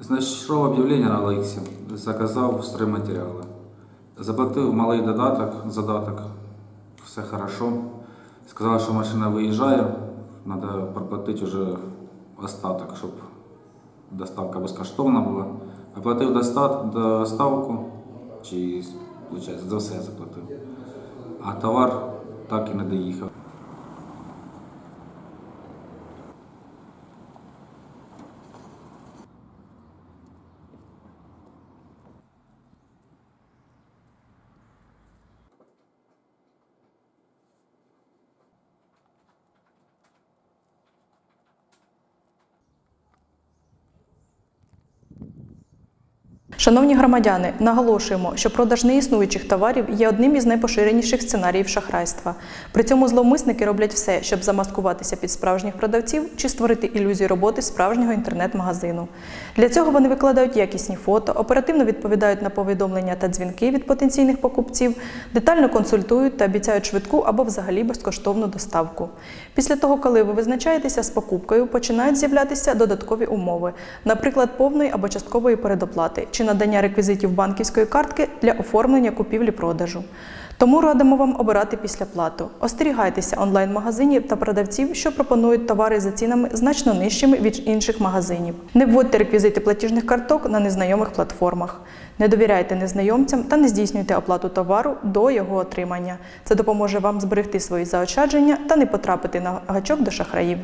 Знайшов об'явлення на Лексі, заказав стройматеріали. Заплатив малий додаток, задаток, все хорошо. Сказали, що машина виїжджає, треба проплатити вже остаток, щоб доставка безкоштовна була. Оплатив доставку, чи виходить, за все заплатив. А товар так і не доїхав. Шановні громадяни, наголошуємо, що продаж неіснуючих товарів є одним із найпоширеніших сценаріїв шахрайства. При цьому зловмисники роблять все, щоб замаскуватися під справжніх продавців чи створити ілюзію роботи справжнього інтернет-магазину. Для цього вони викладають якісні фото, оперативно відповідають на повідомлення та дзвінки від потенційних покупців, детально консультують та обіцяють швидку або взагалі безкоштовну доставку. Після того, коли ви визначаєтеся з покупкою, починають з'являтися додаткові умови, наприклад, повної або часткової передоплати чи надання реквізитів банківської картки для оформлення купівлі-продажу. Тому радимо вам обирати післяплату. Остерігайтеся онлайн-магазинів та продавців, що пропонують товари за цінами значно нижчими від інших магазинів. Не вводьте реквізити платіжних карток на незнайомих платформах. Не довіряйте незнайомцям та не здійснюйте оплату товару до його отримання. Це допоможе вам зберегти свої заощадження та не потрапити на гачок до шахраїв.